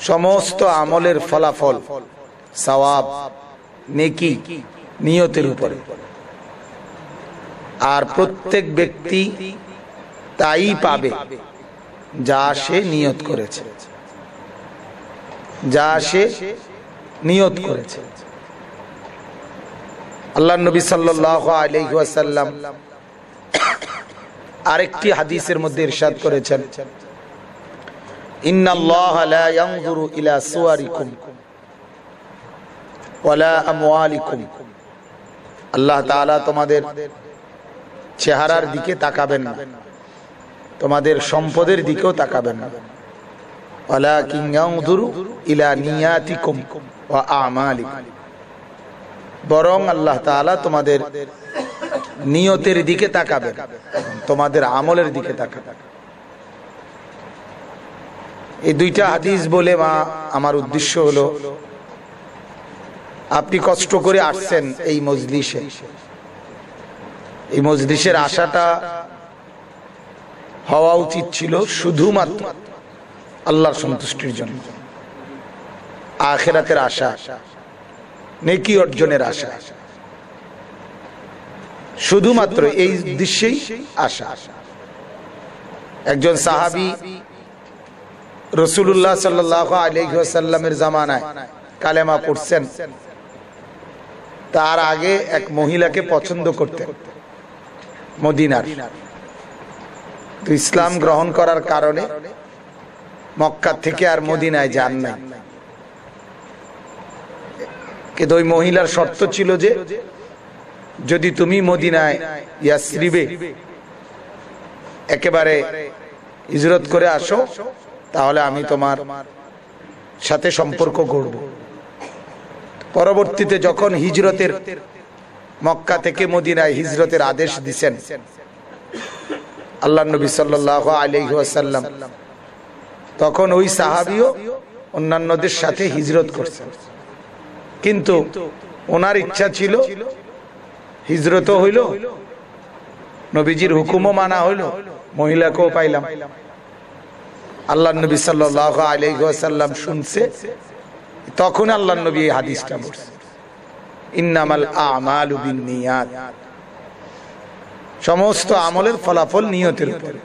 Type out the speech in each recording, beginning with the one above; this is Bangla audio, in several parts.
সমস্ত আমলের ফলাফল নেকি, নিয়তের উপরে। আর প্রত্যেক ব্যক্তি তাই পাবে যা সে নিয়ত করেছে। যা সে নিয়ত করেছে। আল্লাহ নবী আলাইহি আরেকটি হাদিসের মধ্যে ইরশাদ করেছেন। আল্লাহ তোমাদের চেহারার দিকে তাকাবেন না। তোমাদের সম্পদের দিকেও তাকাবেন না। বরং আল্লাহ তোমাদের নিয়তের দিকে তোমাদের আমলের দিকে এই দুইটা হাদিস বলে মা, আমার উদ্দেশ্য হলো, আপনি কষ্ট করে আসছেন এই মজলিসে। এই মজলিসের আশাটা হওয়া উচিত ছিল শুধুমাত্র আল্লাহর সন্তুষ্টির জন্য। আখেরাতের আশা, নেকি অর্জনের আশা। শুধুমাত্র এই উদ্দেশ্যেই আশা। একজন সাহাবি রসুল্লাহ সাল্লাহ আলহ্লামের জামানায় কালেমা পড়ছেন। তার আগে এক মহিলাকে পছন্দ করতেন, মদিনার। ইসলাম গ্রহণ করার কারণে মক্কা থেকে আর মদিনায় যান না কিন্তু ওই মহিলার শর্ত ছিল যে, যদি তুমি মদিনায় ইয়াসরিবে, একেবারে হিজরত করে আসো, তাহলে আমি তোমার সাথে সম্পর্ক করব পরবর্তীতে যখন হিজরতের মক্কা থেকে মদিনায় হিজরতের আদেশ দিছেন আল্লাহ নবী সাল্লাহ আলহাসাল্লাম তখন ওই সাহাবিও অন্যান্যদের সাথে হিজরত করছেন। কিন্তু ওনার ইচ্ছা ছিল, হিজরতও হইল, নবীজির হুকুমও মানা হইল, মহিলাকেও পাইলাম। আল্লাহ নবী সাল্লাহ আলাইসাল্লাম শুনছে, তখন আল্লাহ নবী এই হাদিসটা বলছে সমস্ত আমলের ফলাফল নিয়তের উপরে।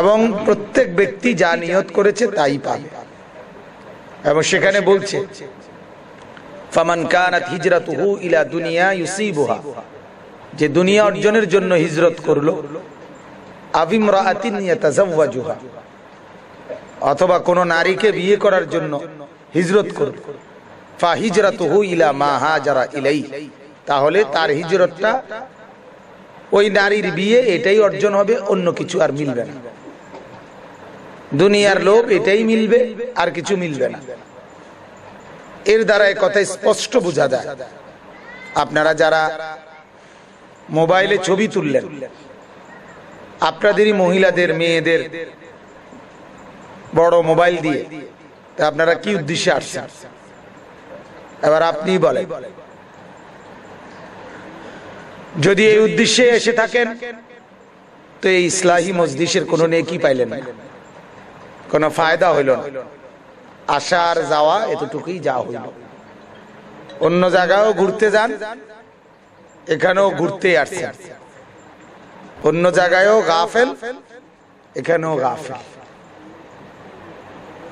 এবং প্রত্যেক ব্যক্তি যা নিয়ত করেছে তাই পাবে। এবং সেখানে বলছে যে দুনিয়া অর্জনের জন্য হিজরত করল অথবা কোন নারীকে বিয়ে করার জন্য হিজরত করল, ফা হিজরাতুহু ইলা মা হাজারা ইলাই তাহলে তার হিজরতটা ওই নারীর বিয়ে এটাই অর্জন হবে, অন্য কিছু আর মিলবে না। দুনিয়ার লোভ এটাই মিলবে, আর কিছু মিলবে না। এর দ্বারা কথা স্পষ্ট বোঝা যায়। আপনারা যারা মোবাইলে ছবি তুললেন, আপনাদেরই মহিলাদের, মেয়েদের বড় মোবাইল দিয়ে, তা আপনারা কি উদ্দেশ্যে আসছেন? এবার আপনি বলেন। যদি এই উদ্দেশ্যে এসে থাকেন, তো এই ইসলাহী মসজিষের কোনো নেকি পাইলেন না। কোনো ফায়দা হইল না। আসার, যাওয়া, এতটুকুই যা হইল। অন্য জায়গায়ও ঘুরতে যান, এখানেও ঘুরতে আসছে অন্য জায়গায়ও গাফেল, এখানেও গাফেল।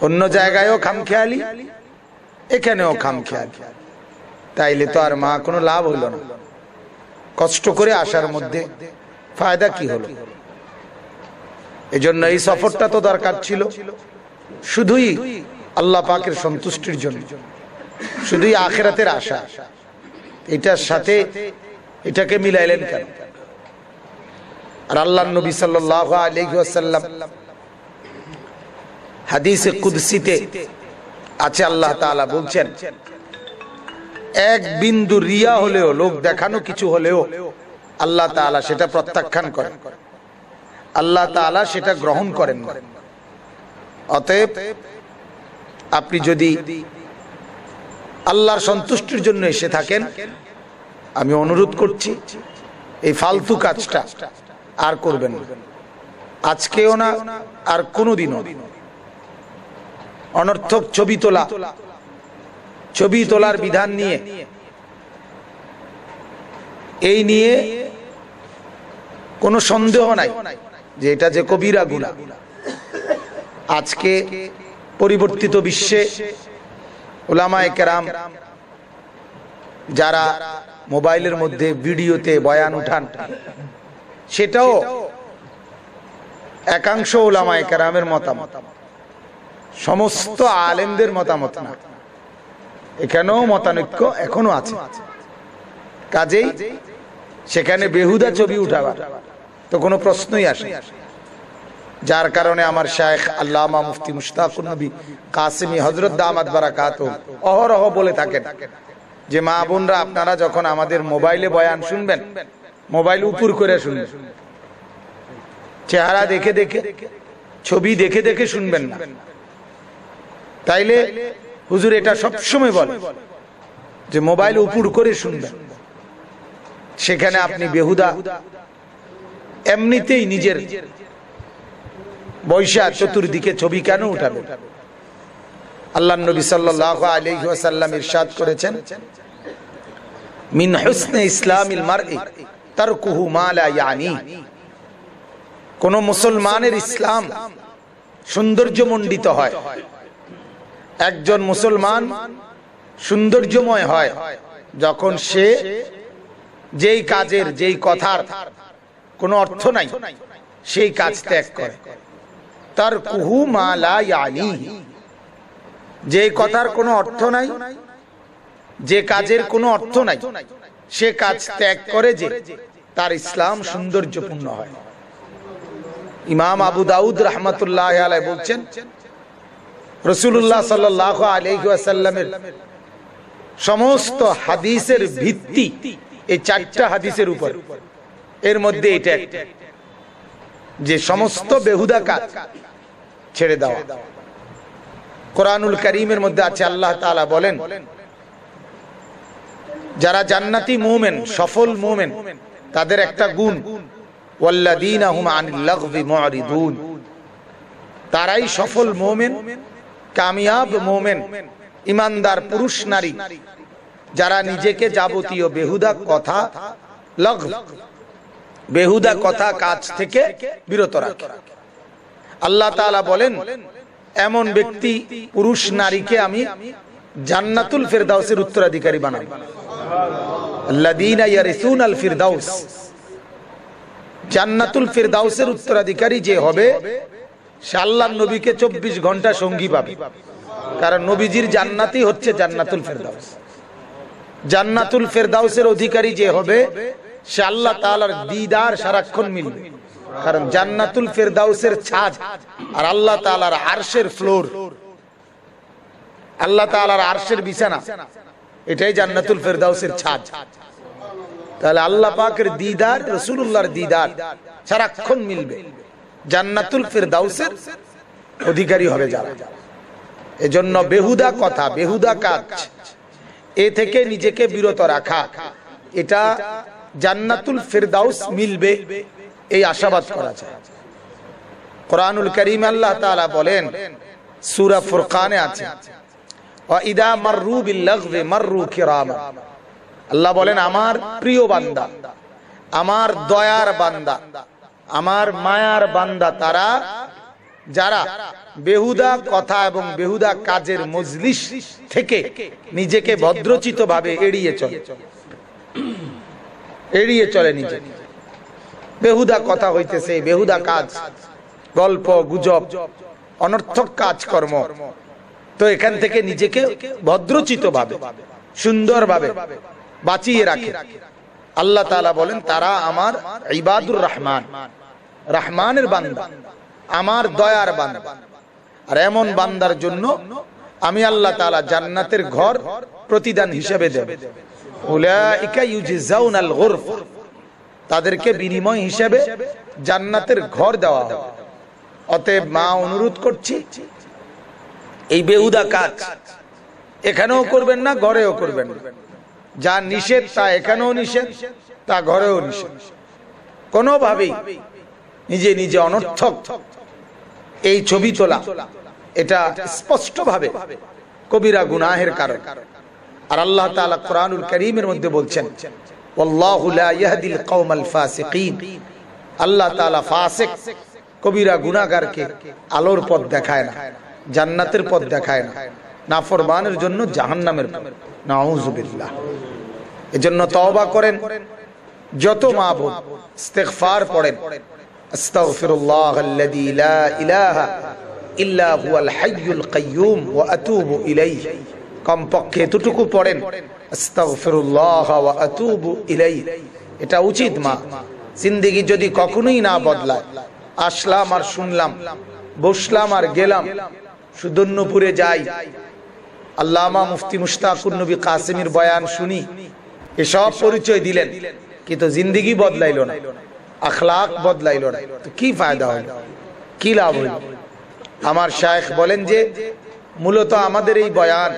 অন্য জায়গায়ও খামখেয়ালি, এখানেও খামখেয়ালি। তাইলে তো আর মা, কোনো লাভ হইল না। কষ্ট করে আসার মধ্যে ফায়দা কি হলো? এজন্য এই সফরটা তো দরকার ছিল। শুধুই আল্লাহ পাকের সন্তুষ্টির জন্য। শুধুই আখেরাতের আশা। এটার সাথে এটাকে মিলাইলেন কেন? আর আল্লাহ নবী হাদিসে কুদসিতে আছে আল্লাহ তাআলা বলছেন, এক বিন্দু রিয়া হলেও, লোক দেখানো কিছু হলেও আল্লাহ তাআলা সেটা প্রত্যাখ্যান করেন। আল্লাহ তাআলা সেটা গ্রহণ করেন না। অতএব আপনি যদি আল্লাহর সন্তুষ্টির জন্য এসে থাকেন, আমি অনুরোধ করছি, এই ফালতু কাজটা আর করবেন আজকেও না, আর কোনোদিনও অনর্থক ছবি তোলা, ছবি তোলার বিধান নিয়ে, এই নিয়ে কোনো সন্দেহ নাই। যে এটা যে কবিরা গুণা। আজকে পরিবর্তিত বিশ্বে ওলামায় কেরাম যারা মোবাইলের মধ্যে ভিডিওতে বয়ান উঠান, সেটাও একাংশ ওলামায় কেরামের মতামত। সমস্ত আলেমদের মতামত না। এখানেও মতানৈক্য এখনও আছে। কাজেই সেখানে বেহুদা ছবি উঠাবার। তো কোনো প্রশ্নই আসে যার কারণে আমার শায়েখ আল্লামা মুফতি মুশতাকুর নবী কাসিমি হজরত দামাত বারাকাত অহরহ বলে থাকেন যে, মা বোনরা, আপনারা যখন আমাদের মোবাইলে বয়ান শুনবেন, মোবাইল উপর করে শুনবেন, চেহারা দেখে দেখে, ছবি দেখে দেখে শুনবেন না। তাইলে হুজুর এটা সবসময় বলে যে, মোবাইল উপর করে শুনবেন। সেখানে আপনি বেহুদা এমনিতেই নিজের বৈশা চতুর্দিকে ছবি কেন উঠাবেন আল্লাহ নবী সাল্লাহ ইরশাদ করেছেন কোন মুসলমানের ইসলাম সৌন্দর্যমণ্ডিত হয়। একজন মুসলমান সৌন্দর্যময় হয়, যখন সে যেই কাজের, যেই কথার কোনো অর্থ নাই। সেই কাজ ত্যাগ করে। তার কুহু মালা ইয়ানি যে কথার কোনো অর্থ নাই, যে কাজের কোনো অর্থ নাই, সে কাজ ত্যাগ করে যে তার ইসলাম সৌন্দর্যপূর্ণ হয়। ইমাম আবু দাউদ রহমতুল্লাহ আলাই বলছেন রসুল্লাহ সাল্লাহ আলহাসাল্লামের সমস্ত হাদিসের ভিত্তি এই চারটা হাদিসের উপর। এর মধ্যে এটা একটা যে সমস্ত বেহুদা কাজ ছেড়ে দাও কোরআনুল করিমের মধ্যে আছে, আল্লাহ তাআলা বলেন, যারা জান্নাতি মুমেন, সফল মুমেন, তাদের একটা গুণ তারাই সফল মুমেন, কামিয়াব মুমেন, ইমানদার পুরুষ নারী, যারা নিজেকে যাবতীয় বেহুদা কথা লগ বেহুদা কথা কাজ থেকে বিরত রাখে। আল্লাহ তাআলা বলেন, এমন ব্যক্তি, পুরুষ, নারীকে আমি জান্নাতুল ফেরদাউসের উত্তরাধিকারী জান্নাতুল ফিরদাউসের উত্তরাধিকারী যে হবে, সে আল্লাহর নবীকে চব্বিশ ঘণ্টা সঙ্গী পাবে। কারণ নবীজির জান্নাতই হচ্ছে জান্নাতুল ফেরদাউস। জান্নাতুল ফেরদাউসের অধিকারী যে হবে সে আল্লাহ তাআলার দিদার সারাক্ষণ মিলবে। কারণ জান্নাতুল ফেরদাউসের ছাদ আর আল্লাহ তাআলার আরশের ফ্লোর। আল্লাহ তাআলার আরশের বিছানা, এটাই জান্নাতুল ফেরদাউসের ছাদ। তাহলে আল্লাহ পাকের দিদার রসুল্লাহর দিদার সারাক্ষণ মিলবে। জান্নাতুল ফেরদাউসের অধিকারী হবে যারা। এজন্য বেহুদা কথা, বেহুদা কাজ। এ থেকে নিজেকে বিরত রাখা, এটা জান্নাতুল ফেরদাউস মিলবে এই আশাবাদ করা যায়। কোরআনুল করিম আল্লাহ তাআলা বলেন, সূরা ফুরকানে আছে, ওয়া ইদা মাররু বিল মাররু আল্লাহ বলেন, আমার প্রিয় বান্দা, আমার দয়ার বান্দা, আমার মায়ার বান্দা তারা, যারা বেহুদা কথা এবং বেহুদা কাজের মজলিস থেকে নিজেকে ভদ্রচিত ভাবে এড়িয়ে চলে। এড়িয়ে চলে নিজে। বেহুদা কথা হইতেছে, বেহুদা কাজ, গল্প, গুজব, অনর্থক কাজকর্ম। তো এখান থেকে নিজেকে ভদ্রচিত ভাবে সুন্দর ভাবে বাঁচিয়ে রাখে। আল্লাহ তাআলা বলেন, তারা আমার ইবাদুর রহমান, রহমানের বান্দা, আমার দয়ার বান্দা। আর এমন বান্দার জন্য আমি আল্লাহ তাআলা জান্নাতের ঘর প্রতিদান হিসেবে দেব। তাদেরকে বিনিময় হিসেবে জান্নাতের ঘর দেওয়া হবে। অতএব মা, অনুরোধ করছি, এই বেহুদা কাজ এখানেও করবেন না, ঘরেও করবেন না। যা নিষেধ, তা এখানেও নিষেধ, তা ঘরেও নিষেধ। কোনোভাবেই নিজে নিজে অনর্থক এই ছবি তোলা, এটা স্পষ্টভাবে কবিরা গুনাহের কারণ। আর আল্লাহ তাআলা কোরআনুল করিমের মধ্যে বলছেন আল্লাহ কবিরা গুনাহগারকে আলোর পথ দেখায় না, জান্নাতের পথ দেখায় না, নাফরমানের জন্য জাহান্নামের নাউজুবিল্লাহ এজন্য তওবা করেন, যত মা বোন ইস্তেগফার পড়েন। আস্তাগফিরুল্লাহ আল্লাযী লা ইলাহা ইল্লা হুয়াল হাইয়ুল কাইয়্যুম ওয়া আতুবু ইলাইহি। কমপক্ষে এতটুকু পড়েন। এটা উচিত মা। জিন্দেগি যদি কখনোই না বদলায়, আসলাম আর শুনলাম, বসলাম আর গেলাম সুদন্যপুরে যাই। আল্লামা মুফতি মুশতাকুর নবী কাসেমের বয়ান শুনি, এসব পরিচয় দিলেন, কিন্তু জিন্দিগি বদলাইল না, আখলাক বদলাইল না। তো কি ফায়দা হইল কি লাভ হইল আমার শায়েখ বলেন যে, মূলত আমাদের এই বয়ান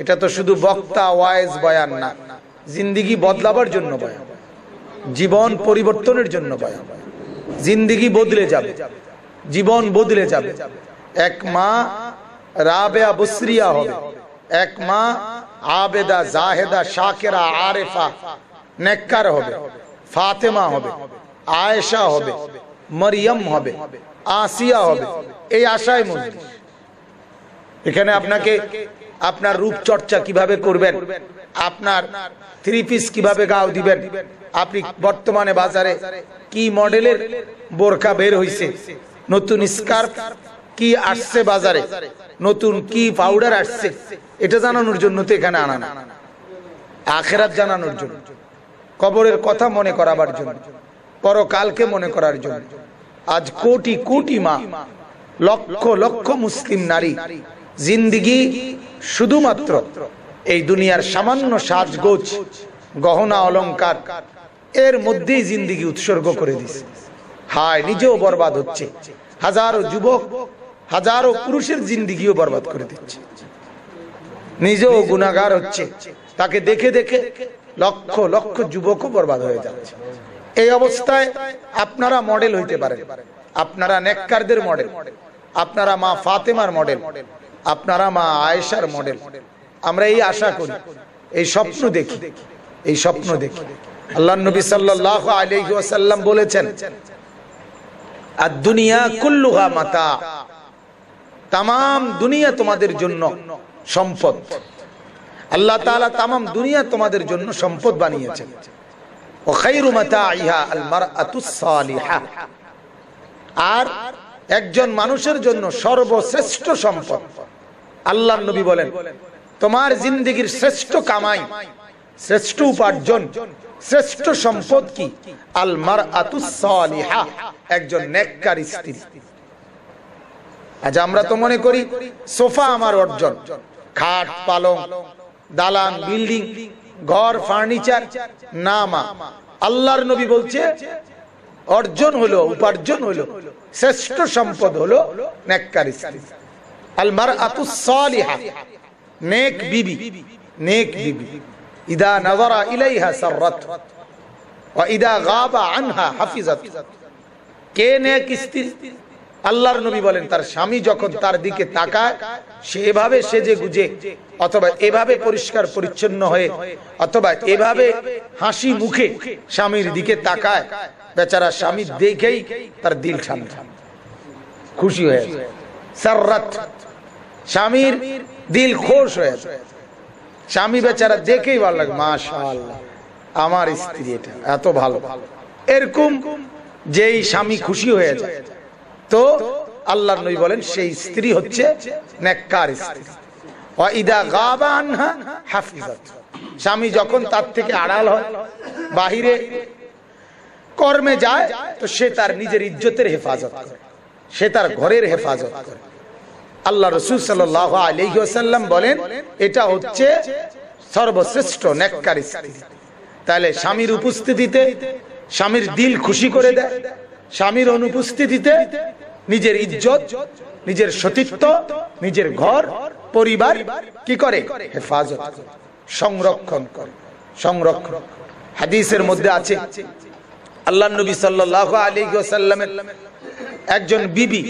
এটা তো শুধু বক্তা ওয়াইজ বয়ান না, জিন্দিগি বদলাবার জন্য বয়ান, জীবন পরিবর্তনের জন্য বয়ান। জিন্দিগি বদলে যাবে, জীবন বদলে যাবে। এক মা রাবেয়া বসরিয়া হবে, এক মা আবেদা জাহেদা শাকেরা আরেফা নেককার হবে, ফাতেমা হবে, আয়েশা হবে, মরিয়ম হবে, আসিয়া হবে, এই আশায় মজলিস। এখানে আপনাকে আপনার রূপচর্চা কীভাবে করবেন? আপনার থ্রি পিস কীভাবে গাও দিবেন? আপনি বর্তমানে বাজারে কি মডেলের বোরখা বের হইছে? নতুন স্কার্ফ কি আসছে বাজারে? নতুন কি পাউডার আসছে? এটা জানানোর জন্য তো এখানে আনা না। আখেরাত জানানোর জন্য। কবরের কথা মনে করাবার জন্য। পরকালকে মনে করার জন্য। আজ কোটি কোটি মা, লক্ষ লক্ষ মুসলিম নারী, জিন্দিগি শুধুমাত্র এই দুনিয়ার সামান্য সাজগোজ, গহনা অলংকার, এর মধ্যেই জিন্দিগি উৎসর্গ করে দিছে। হায়, নিজেও বরবাদ হচ্ছে। হাজারো যুবক, হাজারো পুরুষের জিন্দিগিও বরবাদ করে দিচ্ছে। নিজেও গুণাগার হচ্ছে। তাকে দেখে দেখে লক্ষ লক্ষ যুবকও বরবাদ হয়ে যাচ্ছে। এই অবস্থায় আপনারা মডেল হইতে পারেন। আপনারা নেককারদের মডেল। আপনারা মা ফাতেমার মডেল। আপনারা মা আয়েশার মডেল। আমরা এই আশা করি, এই স্বপ্ন দেখি, এই স্বপ্ন দেখি। আল্লাহ নবী সাল্লাহ আলাইহি বলেছেন আর দুনিয়া কুল্লুহা মাতা। তাম দুনিয়া তোমাদের জন্য সম্পদ। আল্লাহ তাআলা তাম দুনিয়া তোমাদের জন্য সম্পদ বানিয়েছেন। আর একজন মানুষের জন্য সর্বশ্রেষ্ঠ সম্পদ। আল্লাহর নবী বলেন, তোমার জিন্দগির শ্রেষ্ঠ কামাই, শ্রেষ্ঠ উপার্জন, শ্রেষ্ঠ সম্পদ কি? আল মারআতুস সালিহা একজন নেককার স্ত্রী। আজ আমরা তো মনে করি, সোফা আমার অর্জন। খাট, পালং, দালান, বিল্ডিং, ঘর, ফার্নিচার না মা আল্লাহর নবী বলছে, অর্জন হলো, উপার্জন হলো, শ্রেষ্ঠ সম্পদ হলো নেককার স্ত্রী। আল্লাহর নবী বলেন, তার স্বামী যখন তার দিকে তাকায়, সে এভাবে গুজে, অথবা এভাবে পরিষ্কার পরিচ্ছন্ন হয়ে, অথবা এভাবে হাসি মুখে স্বামীর দিকে তাকায়, বেচারা স্বামী দেখেই তার দিল খুশি হয়ে স্বামীর দিল খোশ হয়ে স্বামী বেচারা দেখেই ভালো লাগে, মাশাআল্লাহ, আমার স্ত্রী এটা, এত ভালো। এরকম যেই স্বামী খুশি হয়ে যায়, তো আল্লাহ নই বলেন, সেই স্ত্রী হচ্ছে নেককার স্ত্রী। স্বামী যখন তার থেকে আড়াল হয়, বাহিরে কর্মে যায়, তো সে তার নিজের ইজ্জতের হেফাজত করে, সে তার ঘরের হেফাজত করে। আল্লাহ রসুল সাল্লাহ আলহিহাসাল্লাম বলেন, এটা হচ্ছে সর্বশ্রেষ্ঠ নেককার স্ত্রী। তাহলে স্বামীর উপস্থিতিতে স্বামীর দিল খুশি করে দেয়, স্বামীর অনুপস্থিতিতে নিজের ইজ্জত, নিজের সতীত্ব, নিজের ঘর, পরিবার কি করে? হেফাজত সংরক্ষণ করে, সংরক্ষণ হাদিসের মধ্যে আছে আল্লাহ নবী সাল্লাল্লাহু আলাইহি ওয়াসাল্লামের একজন বিবি